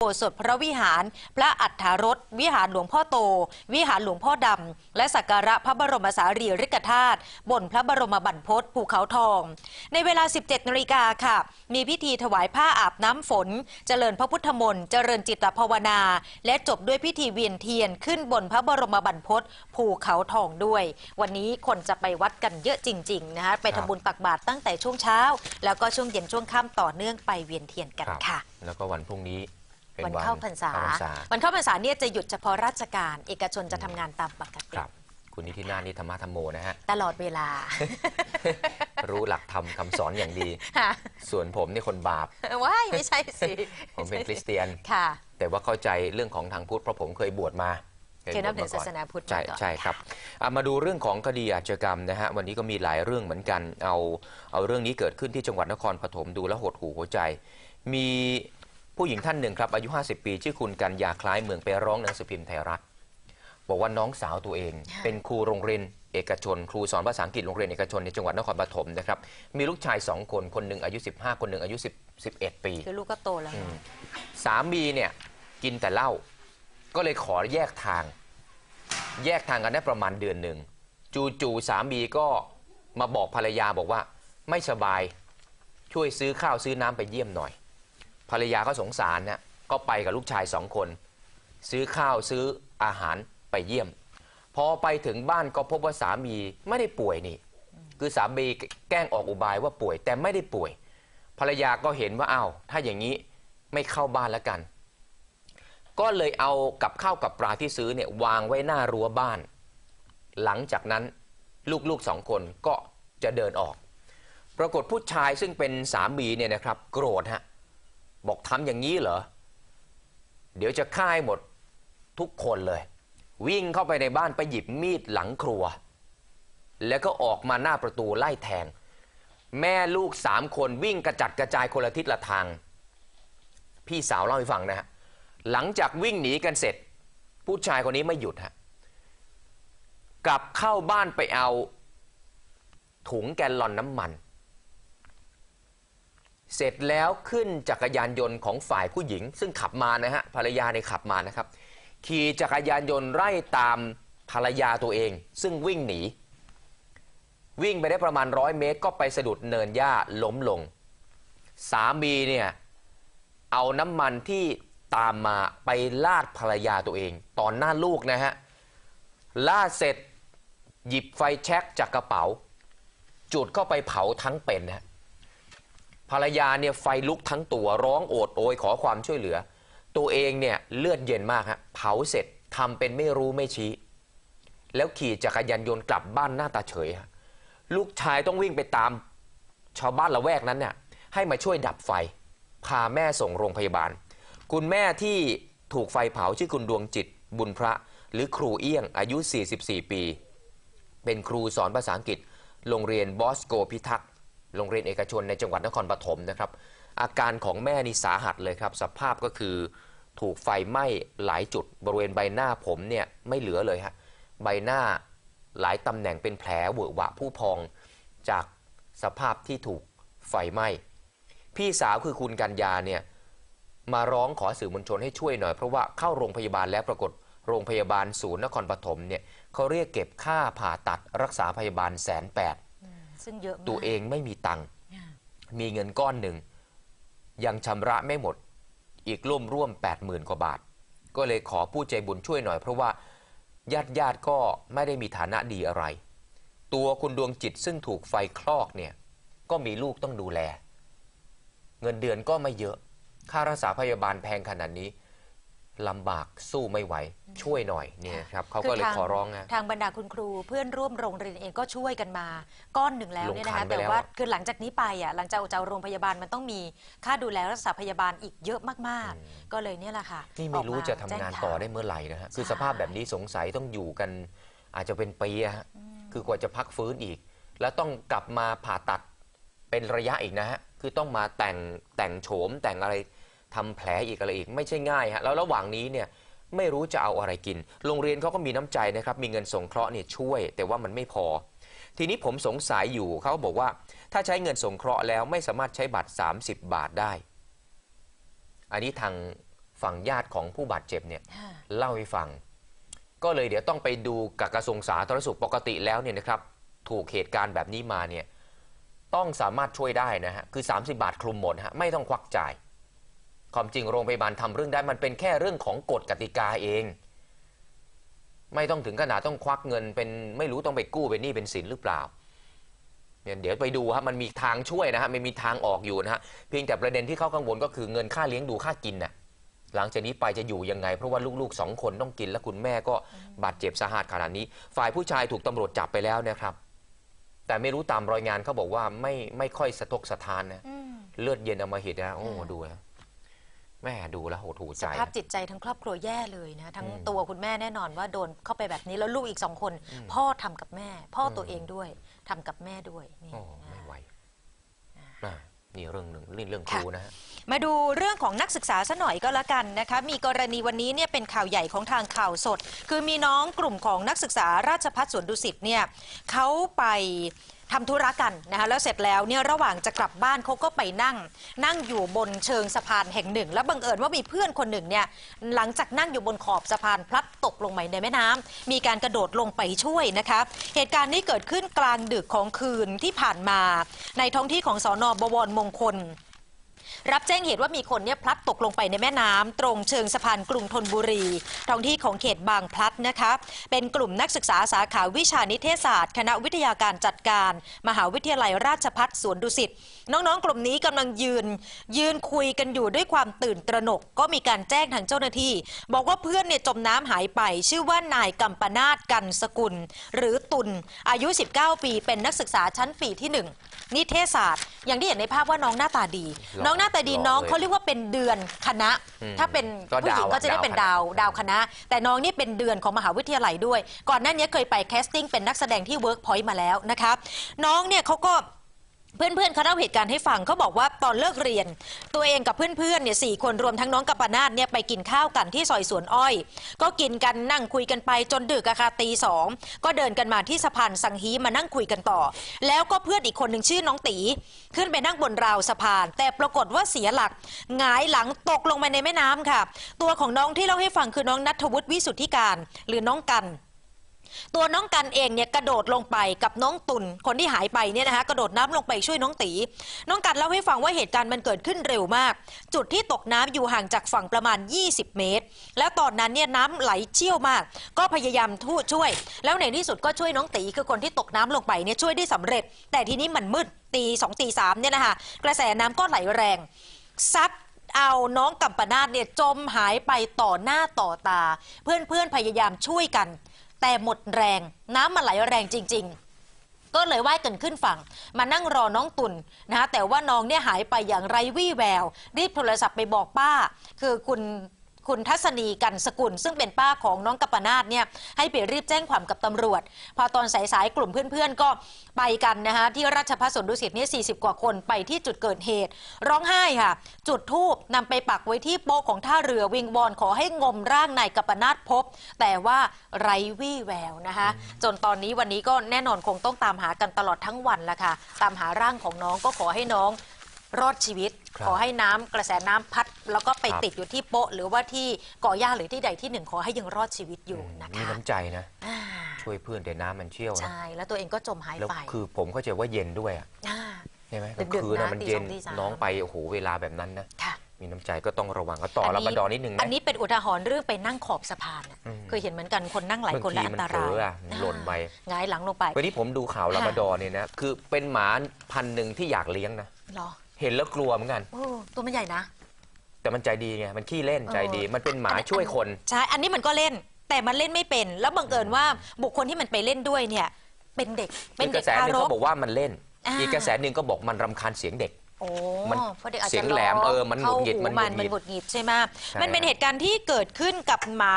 โบสถ์พระวิหาร พระอัฏฐารถวิหารหลวงพ่อโต วิหารหลวงพ่อดำ และสักการะพระบรมสารีริกธาตุบนพระบรมบรรพตภูเขาทอง ในเวลา 17นาฬิกาค่ะ มีพิธีถวายผ้าอาบน้ำฝน เจริญพระพุทธมนต์ เจริญจิตภาวนา และจบด้วยพิธีเวียนเทียนขึ้นบนพระบรมบรรพตภูเขาทองด้วย วันนี้คนจะไปวัดกันเยอะจริงๆนะคะไปทำบุญตักบาตรตั้งแต่ช่วงเช้า แล้วก็ช่วงเย็นช่วงค่ำต่อเนื่องไปเวียนเทียนกันค่ะ แล้วก็วันพรุ่งนี้ เป็นวันเข้าพรรษาเข้พรรษา วันเข้าพรรษาเนี่ยจะหยุดเฉพาะราชการ เอกชนจะทำงานตามปกติครับคุณนิตินานี่ธรรมะธรรมโมนะฮะ ตลอดเวลา รู้หลักธรรมคำสอนอย่างดีค่ะส่วนผมนี่คนบาปว้ายไม่ใช่สิ ผมเป็นคริสเตียนค่ะ แต่ว่าเข้าใจเรื่องของทางพุทธเพราะผมเคยบวชมาเคยนับถือวชมก่ศาสนาพุทธใช่มาก่อนใช่ครับอะมาดูเรื่องของคดีอาชญากรรมนะฮะวันนี้ก็มีหลายเรื่องเหมือนกันเอาเอาเรื่องนี้เกิดขึ้นที่จังหวัดนครปฐมดูแล้วหดหูหัวใจ มี ผู้หญิงท่านหนึ่งครับอายุ 50 ปี ชื่อคุณกัญญาคล้ายเมืองไปร้องหนังสือพิมพ์ไทยรัฐ บอกว่าน้องสาวตัวเอง เป็นครูโรงเรียนเอกชน ครูสอนภาษาอังกฤษโรงเรียนเอกชนในจังหวัดนครปฐมนะครับมีลูกชายสองคนคนหนึ่งอายุ 15 คนหนึ่งอายุ10 11 ปี คือลูกก็โตแล้วเนอะสามีเนี่ยกินแต่เหล้าก็เลยขอแยกทาง แยกทางกันได้ประมาณเดือนหนึ่งจู่ๆสามีก็มาบอกภรรยาบอกว่าไม่สบายช่วยซื้อข้าวซื้อน้ำไปเยี่ยมหน่อย ภรรยาก็สงสารนะก็ไปกับลูกชายสองคน ซื้อข้าวซื้ออาหารไปเยี่ยม พอไปถึงบ้านก็พบว่าสามีไม่ได้ป่วยนี่ คือสามีแกล้งออกอุบายว่าป่วยแต่ไม่ได้ป่วย ภรรยาก็เห็นว่าอ้าวถ้าอย่างนี้ไม่เข้าบ้านแล้วกัน ก็เลยเอากับข้าวกับปลาที่ซื้อเนี่ยวางไว้หน้ารั้วบ้าน หลังจากนั้นลูกๆสองคนก็จะเดินออก ปรากฏผู้ชายซึ่งเป็นสามีเนี่ยนะครับ โกรธฮะ บอกทำอย่างนี้เหรอ เดี๋ยวจะฆ่าให้หมดทุกคนเลย วิ่งเข้าไปในบ้านไปหยิบมีดหลังครัว แล้วก็ออกมาหน้าประตูไล่แทง แม่ลูกสามคนวิ่งกระจัดกระจายคนละทิศละทาง พี่สาวเล่าให้ฟังนะฮะหลังจากวิ่งหนีกันเสร็จ ผู้ชายคนนี้ไม่หยุดฮะกลับเข้าบ้านไปเอาถุงแกลลอนน้ำมัน เสร็จแล้วขึ้นจักรยานยนต์ของฝ่ายผู้หญิง ซึ่งขับมานะฮะภรรยาในขับมานะครับ ขี่จักรยานยนต์ไล่ตามภรรยาตัวเอง ซึ่งวิ่งหนี วิ่งไปได้ประมาณร้อยเมตร ก็ไปสะดุดเนินหญ้าล้มลง สามีเนี่ยเอาน้ำมันที่ตามมาไปลาดภรรยาตัวเอง ตอนหน้าลูกนะฮะลาดเสร็จหยิบไฟแช็กจากกระเป๋า จุดเข้าไปเผาทั้งเป็นนะฮะ ภรรยาเนี่ยไฟลุกทั้งตัวร้องโอดโอยขอความช่วยเหลือ ตัวเองเนี่ยเลือดเย็นมากฮะเผาเสร็จทำเป็นไม่รู้ไม่ชี้ แล้วขี่จักรยานยนต์กลับบ้านหน้าตาเฉยฮะลูกชายต้องวิ่งไปตามชาวบ้านละแวกนั้นเนี่ยให้มาช่วยดับไฟ พาแม่ส่งโรงพยาบาล คุณแม่ที่ถูกไฟเผาชื่อคุณดวงจิตบุญพระ หรือครูเอี้ยงอายุ 44 ปี เป็นครูสอนภาษาอังกฤษ โรงเรียนบอสโกพิทักษ์ โรงเรียนเอกชนในจังหวัดนครปฐมนะครับ อาการของแม่นี่สาหัสเลยครับ สภาพก็คือถูกไฟไหม้หลายจุด บริเวณใบหน้าผมเนี่ยไม่เหลือเลยฮะใบหน้าหลายตำแหน่งเป็นแผลเวอะหวะผู้พองจากสภาพที่ถูกไฟไหม้ พี่สาวคือคุณกัญญาเนี่ยมาร้องขอสื่อมวลชนให้ช่วยหน่อย เพราะว่าเข้าโรงพยาบาลแล้วปรากฏโรงพยาบาลศูนย์นครปฐมเนี่ยเขาเรียกเก็บค่าผ่าตัดรักษาพยาบาลแสนแปด ซึ่งเยอะมากตัวเองไม่มีตังค์มีเงินก้อนหนึ่ง ยังชำระไม่หมด อีกร่วมร่วม8 0,000กว่าบาท ก็เลยขอผู้ใจบุญช่วยหน่อยเพราะว่าญาติญาติๆก็ไม่ได้มีฐานะดีอะไร ตัวคุณดวงจิตซึ่งถูกไฟคลอกเนี่ย ก็มีลูกต้องดูแล เงินเดือนก็ไม่เยอะ ค่ารักษาพยาบาลแพงขนาดนี้ ลำบากสู้ไม่ไหวช่วยหน่อยเนี่ยครับเขาก็เลยคืทงขอร้องนะ ทางบรรดาคุณครูเพื่อนร่วมโรงเรียนเองก็ช่วยกันมา ก้อนหนึ่งแล้วเนี่ยนะลงขัคะนไปแต่แล้วว่าอะคือหลังจากนี้ไปอะหลังจากออกจากโรงพยาบาลมันต้องมีค่าดูแลรักษาพยาบาลอีกเยอะมากๆ ก็เลยเนี่ยแหละค่ะนี่ไม่รู้ออกาจะทำงานแจ้ต่อข่วได้เมื่อไหร่นะฮะคือใช่สภาพแบบนี้สงสัยต้องอยู่กัน อาจจะเป็นปีอะฮะคือกว่าจะพักฟื้นอีก แล้วต้องกลับมาผ่าตัดเป็นระยะอีกนะฮะคือต้องมาแต่งแต่งโฉมแต่งอะไร ทำแผลอีกอะไรอีก ไม่ใช่ง่ายฮะแล้วระหว่างนี้เนี่ยไม่รู้จะเอาอะไรกิน โรงเรียนเขาก็มีน้ำใจนะครับ มีเงินสงเคราะห์เนี่ยช่วย แต่ว่ามันไม่พอ ทีนี้ผมสงสัยอยู่เขาบอกว่า ถ้าใช้เงินสงเคราะห์แล้วไม่สามารถใช้บัตร 30 บาทได้ อันนี้ทางฝั่งญาติของผู้บาดเจ็บเนี่ยค่ะเล่าให้ฟัง ก็เลยเดี๋ยวต้องไปดูกับกระทรวงสาธารณสุขปกติแล้วเนี่ยนะครับ ถูกเหตุการณ์แบบนี้มาเนี่ยต้องสามารถช่วยได้นะฮะคือ 30 บาทคลุมหมดฮะไม่ต้องควักจ่าย ความจริงโรงพยาบาลทำเรื่องได้มันเป็นแค่เรื่องของกฎกติกาเอง ไม่ต้องถึงขนาดต้องควักเงินเป็นไม่รู้ต้องไปกู้เป็นหนี้เป็นสินหรือเปล่าเนี่ยเดี๋ยวไปดูครับมันมีทางช่วยนะฮะมันมีทางออกอยู่นะฮะเพียงแต่ประเด็นที่เขากังวลก็คือเงินค่าเลี้ยงดูค่ากินน่ะหลังจากนี้ไปจะอยู่ยังไง เพราะว่าลูกๆสองคนต้องกิน และคุณแม่ก็บาดเจ็บสาหัสขนาดนี้ ฝ่ายผู้ชายถูกตำรวจจับไปแล้วนะครับ แต่ไม่รู้ตามรายงานเขาบอกว่าไม่ไม่ค่อยสะทกสะทานนะอืมเลือดเย็นเอามาหิตนะโอ้อ่าดูนะ แม่ดูแล้วโหดหูสใจภาพจิตใจทั้งครอบครัวแย่เลยนะ ทั้งอืมตัวคุณแม่แน่นอนว่าโดนเข้าไปแบบนี้แล้วลูกอีกสองคน พ่อทำกับแม่ พ่อตัวเองด้วยทำกับแม่ด้วยนี่โอ้นะไม่ไหวอ่านี่เรื่องหนึ่งนี่เรื่องครูนะฮะมาดูเรื่องของนักศึกษาซะหน่อยก็แล้วกันนะคะ มีกรณีวันนี้เนี่ยเป็นข่าวใหญ่ของทางข่าวสด คือมีน้องกลุ่มของนักศึกษาราชพัฒสวนดุสิตเนี่ยเขาไป ทำธุระกันนะคะแล้วเสร็จแล้วเนี่ยระหว่างจะกลับบ้านเขาก็ไปนั่ง นั่งอยู่บนเชิงสะพานแห่งหนึ่ง แล้วบังเอิญว่ามีเพื่อนคนหนึ่งเนี่ยหลังจากนั่งอยู่บนขอบสะพานพลัดตกลงไปในแม่น้ำมีการกระโดดลงไปช่วยนะคะเหตุการณ์นี้เกิดขึ้นกลางดึกของคืนที่ผ่านมา ในท้องที่ของสอนอบวรมงคล รับแจ้งเหตุว่ามีคนเนี่ยพลัดตกลงไปในแม่น้ำตรงเชิงสะพานกรุงธนบุรี ท้องที่ของเขตบางพลัดนะคะ เป็นกลุ่มนักศึกษาสาขาวิชานิเทศศาสตร์ คณะวิทยาการจัดการ มหาวิทยาลัยราชพัฒสวนดุสิตน้องๆ กลุ่มนี้กำลังยืน ยืนคุยกันอยู่ด้วยความตื่นตระหนก ก็มีการแจ้งทางเจ้าหน้าที่ บอกว่าเพื่อนเนี่ยจมน้ำหายไป ชื่อว่านายกัมปนาตกันสกุล หรือตุลอายุ 19 ปี เป็นนักศึกษาชั้นปีที่ห นึ่งนิเทศศาสตร์ อย่างที่เห็นในภาพว่าน้องหน้าตาดี หล่อน้องหน้าตาดีหล่อน้องเลยเขาเรียกว่าเป็นเดือนคณะ อืมถ้าเป็นก็ผู้หญิงดาวก็จะได้เป็นดาดาววคณะ ดาวคณะ แต่น้องนี่เป็นเดือนของมหาวิทยาลัยด้วย ก่อนหน้านี้เคยไปแคสติ้งเป็นนักแสดงที่เวิร์กพอยต์มาแล้วนะคะน้องเนี่ยเขาก็ เพื่อนๆเขาเล่าเหตุการณ์ให้ฟังเขาบอกว่าตอนเลิกเรียน ตัวเองกับเพื่อนๆเนี่ยสี่คนรวมทั้งน้องกัปปนาทเนี่ยไปกินข้าวกันที่ซอยสวนอ้อย ก็กินกันนั่งคุยกันไปจนดึกอะค่ะตีสองก็เดินกันมาที่สะพานสังฮีมานั่งคุยกันต่อ แล้วก็เพื่อนอีกคนหนึ่งชื่อน้องตี ขึ้นไปนั่งบนราวสะพาน แต่ปรากฏว่าเสียหลักหงายหลังตกลงไปในแม่น้ำค่ะ ตัวของน้องที่เล่าให้ฟังคือน้องนัทวุฒิวิสุทธิการ หรือน้องกัน ตัวน้องกันเองเนี่ยกระโดดลงไปกับน้องตุนคนที่หายไปเนี่ยนะคะกระโดดน้ำลงไปช่วยน้องตี น้องกันเล่าให้ฟังว่าเหตุการณ์มันเกิดขึ้นเร็วมาก จุดที่ตกน้ำอยู่ห่างจากฝั่งประมาณ 20 เมตร แล้วตอนนั้นเนี่ยน้ำไหลเชี่ยวมาก ก็พยายามทูช่วย แล้วในที่สุดก็ช่วยน้องตีคือคนที่ตกน้ำลงไปเนี่ยช่วยได้สำเร็จ แต่ทีนี้มันมืดตีสองตีสามเนี่ยนะคะกระแสน้ำก็ไหลแรงซัดเอาน้องกัมปนาตเนี่ยจมหายไปต่อหน้าต่อตา เพื่อนๆพยายามช่วยกัน แต่หมดแรง น้ำมันไหลแรงจริง ๆ ก็เลยว่ายกันขึ้นฝั่ง มานั่งรอน้องตุนนะคะแต่ว่าน้องเนี่ยหายไปอย่างไรวี่แวว รีบโทรศัพท์ไปบอกป้า คือคุณ คุณทัศนีกันสกุล ซึ่งเป็นป้าของน้องกัปปนาตเนี่ยให้ไปรีบแจ้งความกับตำรวจ พอตอนสายๆกลุ่มเพื่อนๆก็ไปกันนะคะที่ราชพัฒสวนดุสิตเนี่ยสีกว่าคนไปที่จุดเกิดเหตุ ร้องไห้ค่ะ จุดทูบนำไปปักไว้ที่โป๊ะของท่าเรือวิงวอนขอให้งมร่างนายกัปปนาตพบ แต่ว่าไร้วี่แววนะคะจนตอนนี้วันนี้ก็แน่นอนคงต้องตามหากันตลอดทั้งวันละค่ะ ตามหาร่างของน้องก็ขอให้น้อง รอดชีวิต ครับขอให้น้ำกระแสน้ำพัด แล้วก็ไปครับ ติดอยู่ที่โป๊ะ หรือว่าที่ก่อหญ้าหรือที่ใดที่หนึ่งขอให้ยังรอดชีวิตอยู่นะมีคะน้ำใจนะ อ่าช่วยเพื่อนแต่น้ำมันเชี่ยวนะ ใช่แล้วตัวเองก็จมหายแล้วไปคือผมเข้าใจว่าเย็นด้วยอะอ่าใช่ไหมดึกกๆลางคืนนะนะมันตีเย็นสองตีสาม น้องไปโอ้โหเวลาแบบนั้นนะ ค่ะ มีน้ำใจก็ต้องระวังก็ต่อระบดอนิดนึงนะ อันนี้เป็นอุทาหรณ์เรื่องไปนั่งขอบสะพานน่ะอืม เคยเห็นเหมือนกันคนนั่งหลายคนบางและทีอัมันนตเผลรายออะหล่นไปหงายหลังลงไปวันนี้ผมดูข่าวค่ะลาบราดอร์เนี่ยนะ คือเป็นหมาพันธุ์หนึ่งที่อยากเลี้ยงนะ เหรอ เห็นแล้วกลัวเหมือนกัน โอ้ตัวมันใหญ่นะ แต่มันใจดีไง มันขี้เล่นเออใจดี มันเป็นหมาอันนี้ช่วยคน ใช่ อันนี้มันก็เล่น แต่มันเล่นไม่เป็น แล้วบังเอิญว่าบุคคลที่มันไปเล่นด้วยเนี่ย เป็นเด็ก เป็นกเด็ระกแสหทานึ่งรเขากบอกว่ามันเล่น อ่า อีกกระแสหนึ่งก็บอกมันรำคาญเสียงเด็ก โอ้มันเพราะเด็กอาจเสีจะยงแหลมร้งเออมันหงุดหงิดเข้าหูมันหงุมัดนหงิด มันหงุดหงิดใช่ไหมใช่มันเป็นเหตุการณ์ที่เกิดขึ้นกับหมา